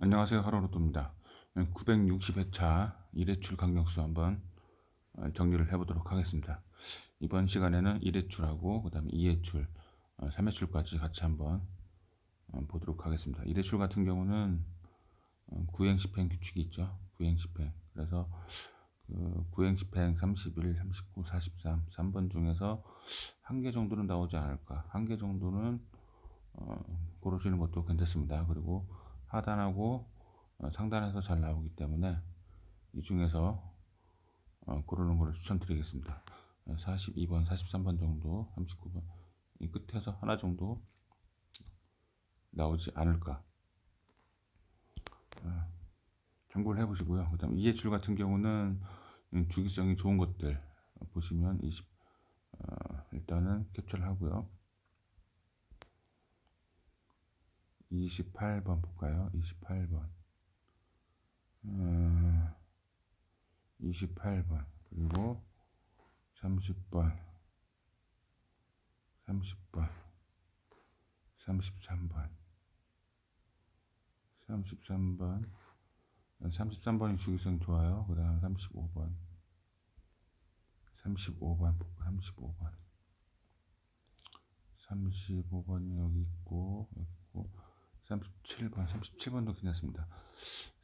안녕하세요. 하루로또입니다. 960회차 1회출 강력수 한번 어, 정리를 해보도록 하겠습니다. 이번 시간에는 1회출하고 그 다음에 2회출, 3회출까지 같이 한번 어, 보도록 하겠습니다. 1회출 같은 경우는 어, 구행집행 규칙이 있죠. 구행집행. 그래서 그 구행집행 31, 39, 43, 3번 중에서 한 개 정도는 나오지 않을까. 한 개 정도는 고르시는 것도 괜찮습니다. 그리고 하단하고 어, 상단에서 잘 나오기 때문에 이 중에서 어, 고르는 것을 추천드리겠습니다. 42번, 43번 정도, 39번 이 끝에서 하나 정도 나오지 않을까 어, 참고를 해보시고요. 그 다음 이해출 같은 경우는 주기성이 좋은 것들 보시면 20 일단은 캡처를 하고요. 28번 볼까요? 28번. 어, 28번. 그리고 30번. 30번. 33번. 33번. 33번이 주기성 좋아요. 그 다음 35번. 35번, 35번. 35번이 여기 있고, 여기 있고, 37번, 37번도 괜찮습니다.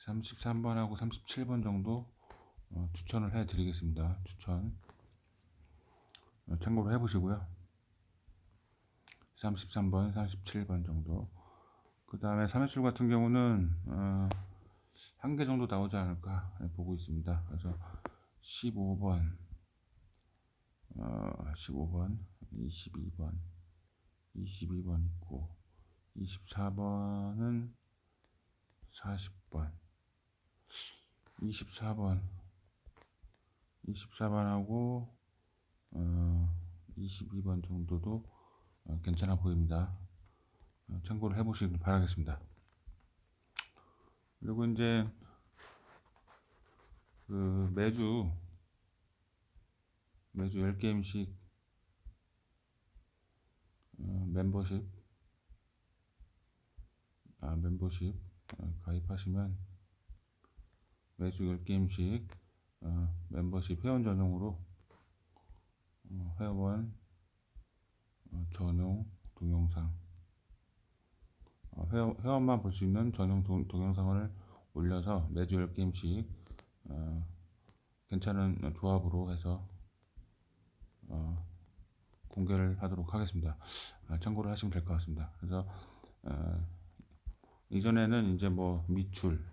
33번하고 37번 정도 어, 추천을 해 드리겠습니다. 추천. 어, 참고로 해 보시고요. 33번, 37번 정도. 그 다음에 3회출 같은 경우는 어, 한 개 정도 나오지 않을까 보고 있습니다. 그래서 15번, 어, 15번, 22번, 22번 있고 24번은 40번. 24번. 24번하고 어, 22번 정도도 어, 괜찮아 보입니다. 어, 참고를 해보시길 바라겠습니다. 그리고 이제 그 매주 매주 10게임씩 어, 멤버십 아, 멤버십 어, 가입하시면 매주 10게임씩 어, 멤버십 회원 전용으로 어, 회원 어, 전용 동영상 어, 회원, 회원만 볼 수 있는 전용 동, 동영상을 올려서 매주 10게임씩 어, 괜찮은 조합으로 해서 어, 공개를 하도록 하겠습니다. 아, 참고를 하시면 될 것 같습니다. 그래서 어, 이전에는 이제 뭐 미출,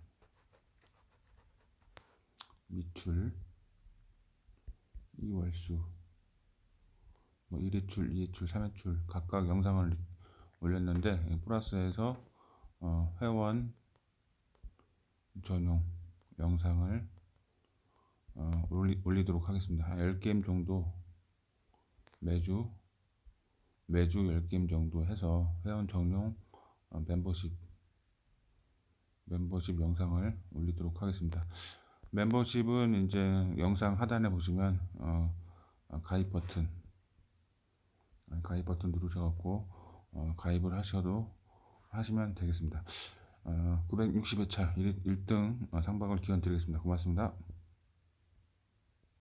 미출, 이월수, 뭐 1회출, 2회출, 3회출 각각 영상을 올렸는데 플러스에서 어, 회원 전용 영상을 어, 올리, 올리도록 하겠습니다. 한 10게임 정도 매주 매주 10게임 정도 해서 회원 전용 어, 멤버십 멤버십 영상을 올리도록 하겠습니다. 멤버십은 이제 영상 하단에 보시면 어, 어 가입 버튼 가입 버튼 누르셔갖고 어, 가입을 하셔도 하시면 되겠습니다. 어, 960회차 1, 등 상박을 기원 드리겠습니다. 고맙습니다.